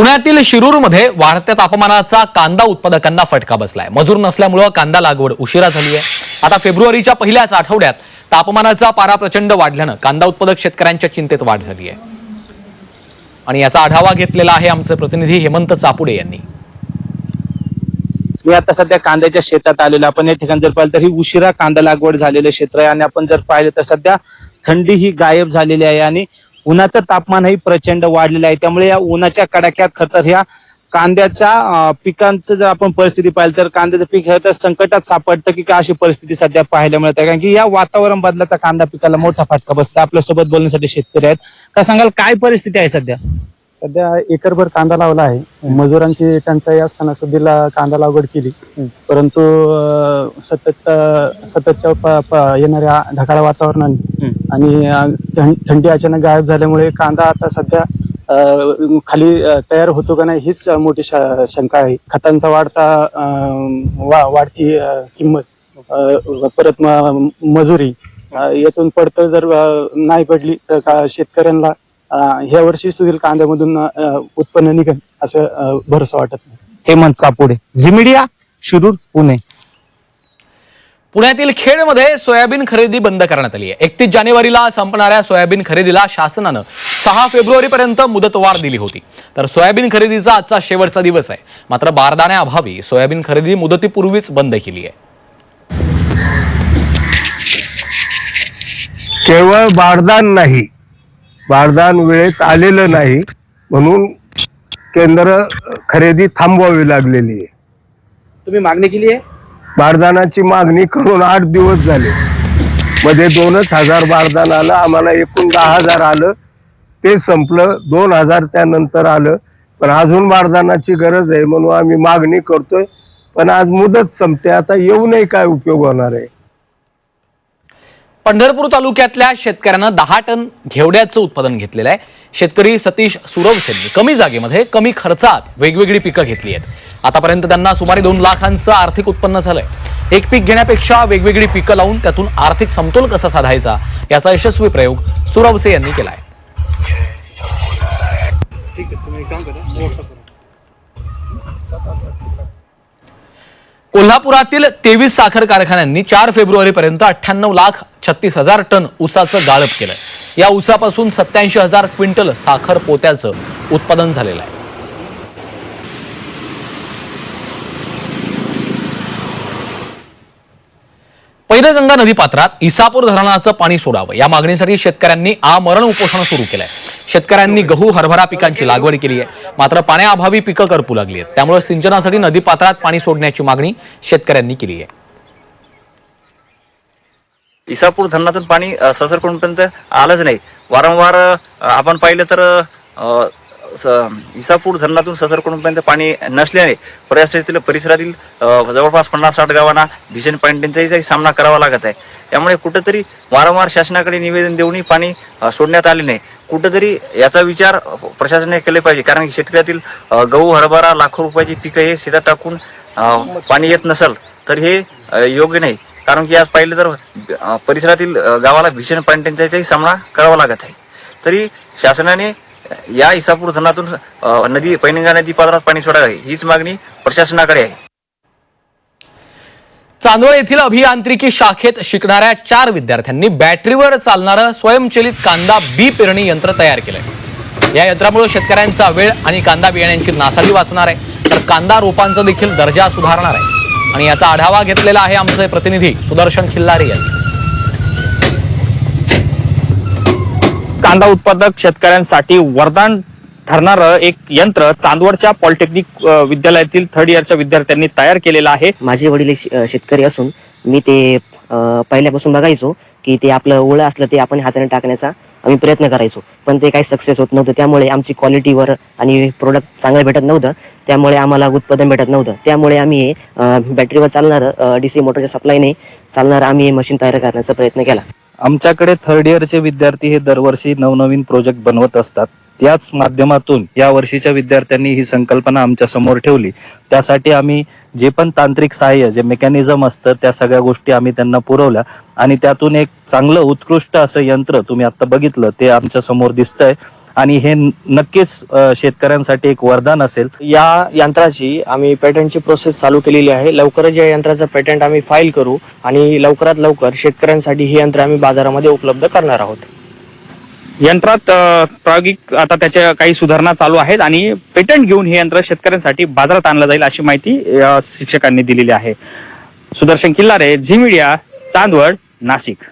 पुण्यातील शिरूरमध्ये वाढत्या तापमानाचा कांदा उत्पादकांना फटका बसलाय. मजूर नसल्यामुळं कांदा लागवड उशिरा झाली आहे आता फेब्रुवारीच्या पहिल्याच आठवड्यात तापमानाचा पारा प्रचंड वाढल्यानं कांदा उत्पादक शेतकऱ्यांच्या चिंतेत वाढ झाली आहे आणि याचा आढावा घेतलेला आहे आमचे प्रतिनिधी हेमंत चापुडे यांनी. मी आता सध्या कांद्याच्या शेतात आलेलो आपण या ठिकाणी जर पाहिलं तर ही उशिरा कांदा लागवड झालेलं क्षेत्र आहे. आणि आपण जर पाहिलं तर सध्या थंडी ही गायब झालेली आहे. आणि उन्हाचं तापमानही प्रचंड वाढलेलं आहे. त्यामुळे या उन्हाच्या कडाक्यात खरं तर ह्या कांद्याच्या पिकांचं जर आपण परिस्थिती पाहिली तर कांद्याचं पीक हे तर संकटात सापडतं की का अशी परिस्थिती सध्या पाहायला मिळते कारण की या वातावरण बदलाचा कांदा पिकाला मोठा फटका बसतो आपल्यासोबत बोलण्यासाठी शेतकरी आहेत. काय सांगाल काय परिस्थिती आहे सध्या? सध्या एकरभर कांदा लावला आहे. मजुरांची टंचाई असताना सुद्धीला कांदा लागवड केली. परंतु सतत सततच्या येणाऱ्या ढगाळ वातावरणाने आणि थं- थंडी अचानक गायब झाल्यामुळे कांदा आता सध्या अं, खाली अं, तयार होतो का नाही हीच मोठी श- शंका आहे. खतांचा वाढता अं, वा- वाढती अं, किंमत अं, परत म- मजुरी अं, यातून पडतळ जर अं, नाही पडली तर का शेतकऱ्यांना अं, ह्या वर्षी सुधील कांद्यामधून अं, उत्पन्न निघेल असं अं, भरोसा वाटत नाही. Hemant Chapude Zee media Shirur Pune. पुण्यातील खेडमध्ये सोयाबीन खरेदी बंद करण्यात आली आहे. एकतीस जानेवारीला संपणाऱ्या सोयाबीन खरेदीला शासनानं सहा फेब्रुवारीपर्यंत मुदतवाढ दिली होती. तर सोयाबीन खरेदीचा आजचा शेवटचा दिवस आहे. मात्र बारदाण्याअभावी सोयाबीन खरेदी मुदतीपूर्वीच बंद केली आहे. केवळ बारदान नाही बारदान वेळेत आलेलं नाही म्हणून केंद्र खरेदी थांबवावी लागलेली आहे. तुम्ही मागणी केली आहे? बारदानाची मागणी करून आठ दिवस झाले. मध्ये दोनच हजार बारदान आलं आम्हाला एकूण दहा हजार आलं. ते संपलं दोन हजार त्यानंतर आलं. पण अजून बारदानाची गरज आहे म्हणून आम्ही मागणी करतोय. पण आज मुदत संपते आता येऊनही काय उपयोग होणार आहे? पंढरपूर तालुक्यातल्या शेतकऱ्यानं दहा टन घेवड्याचं उत्पादन घेतलेलं आहे. शेतकरी सतीश सुरवसेंनी कमी जागेमध्ये कमी खर्चात वेगवेगळी पिकं घेतली आहेत. आतापर्यंत त्यांना सुमारे दोन लाखांचं आर्थिक उत्पन्न झालंय. एक पीक घेण्यापेक्षा वेगवेगळी पिकं लावून त्यातून आर्थिक समतोल कसा साधायचा याचा यशस्वी प्रयोग सुरवसे यांनी केलाय. कोल्हापुरातील तेवीस साखर कारखान्यांनी चार फेब्रुवारीपर्यंत अठ्ठ्याण्णव लाख छत्तीस हजार टन ऊसाचं गाळप केलं या ऊसापासून सत्याऐंशी हजार क्विंटल साखर पोत्याचं उत्पादन झालेलं आहे. पैनगंगा नदीपात्रात इसापूर धरणाचं पाणी सोडावं या मागणीसाठी शेतकऱ्यांनी आमरण उपोषण सुरू केलंय. शेतकऱ्यांनी गहू हरभरा पिकांची लागवड केली आहे. मात्र पाण्याअभावी पिकं करपू लागली आहेत. त्यामुळे सिंचनासाठी नदीपात्रात पाणी सोडण्याची मागणी शेतकऱ्यांनी केली आहे. इसापूर धरणातून पाणी ससरकुंडपर्यंत आलंच नाही. वारंवार आपण पाहिलं तर इसापूर धरणातून ससरकुंडपर्यंत पाणी नसल्याने परिसरातील परिसरातील जवळपास पन्नास साठ गावांना भीषण पाणीटंचाईचाही सामना करावा लागत आहे. त्यामुळे कुठेतरी वारंवार शासनाकडे निवेदन देऊनही पाणी सोडण्यात आले नाही. कुठंतरी याचा विचार प्रशासनाने केले पाहिजे. कारण की शेतकऱ्यातील गहू हरभरा लाखो रुपयाची पिकं हे शेतात टाकून पाणी येत नसल तर हे योग्य नाही. कारण की आज पाहिलं तर परिसरातील गावाला भीषण पाणी टंचाईचाही सामना करावा लागत आहे. तरी शासनाने या इसापूर धरणातून नदी पैनगंगा नदी पात्रात पाणी सोडावे हीच मागणी प्रशासनाकडे आहे. चांदोळ येथील अभियांत्रिकी शाखेत शिकणाऱ्या चार विद्यार्थ्यांनी बॅटरीवर चालणारं स्वयंचलित कांदा बी पेरणी यंत्र तयार केलंय. या यंत्रामुळे शेतकऱ्यांचा वेळ आणि कांदा बियाण्यांची नासाडी वाचणार आहे. तर कांदा रोपांचा देखील दर्जा सुधारणार आहे. आणि याचा आढावा घेतलेला आहे आमचे प्रतिनिधी सुदर्शन खिल्लारे यांनी. कांदा उत्पादक शेतकऱ्यांसाठी वरदान ठरणारं एक यंत्र चांदवडच्या पॉलिटेक्निक विद्यालयातील थर्ड इयरच्या विद्यार्थ्यांनी तयार केलेलं आहे. माझे वडील शेतकरी असून मी ते पहिल्यापासून बघायचो की ते आपलं ओळं असलं ते आपण हाताने टाकण्याचा आम्ही प्रयत्न करायचो. पण ते काही सक्सेस होत नव्हतं. त्यामुळे आमची क्वालिटीवर आणि प्रोडक्ट चांगलं भेटत नव्हतं. त्यामुळे आम्हाला उत्पादन भेटत नव्हतं. त्यामुळे आम्ही हे, बॅटरीवर चालणारं डीसी मोटरच्या सप्लायने चालणारं आम्ही हे मशीन तयार करण्याचा प्रयत्न केला. आमच्याकडे थर्ड इयरचे विद्यार्थी हे दरवर्षी नवनवीन प्रोजेक्ट बनवत असतात. त्याच माध्यमातून या वर्षीच्या विद्यार्थ्यांनी ही संकल्पना आमच्यासमोर ठेवली. त्यासाठी आम्ही जे पण तांत्रिक सहाय्य जे मेकॅनिझम असतं त्या सगळ्या गोष्टी आम्ही त्यांना पुरवल्या. आणि त्यातून एक चांगलं उत्कृष्ट असं यंत्र तुम्ही आता बघितलं ते आमच्यासमोर दिसतंय. आणि हे नक्कीच शेतकऱ्यांसाठी एक वरदान असेल. या यंत्राची आम्ही पेटंटची प्रोसेस चालू केलेली आहे. लवकरच या यंत्राचं पेटंट आम्ही फाईल करू आणि लवकरात लवकर शेतकऱ्यांसाठी ही यंत्र आम्ही बाजारामध्ये उपलब्ध करणार आहोत. यंत्रात प्रायोगिक आता त्याच्या काही सुधारणा चालू आहेत आणि पेटंट घेऊन हे यंत्र शेतकऱ्यांसाठी बाजारात आणलं जाईल अशी माहिती शिक्षकांनी दिलेली आहे. Sudarshan Killare Zee media Chandwad Nashik.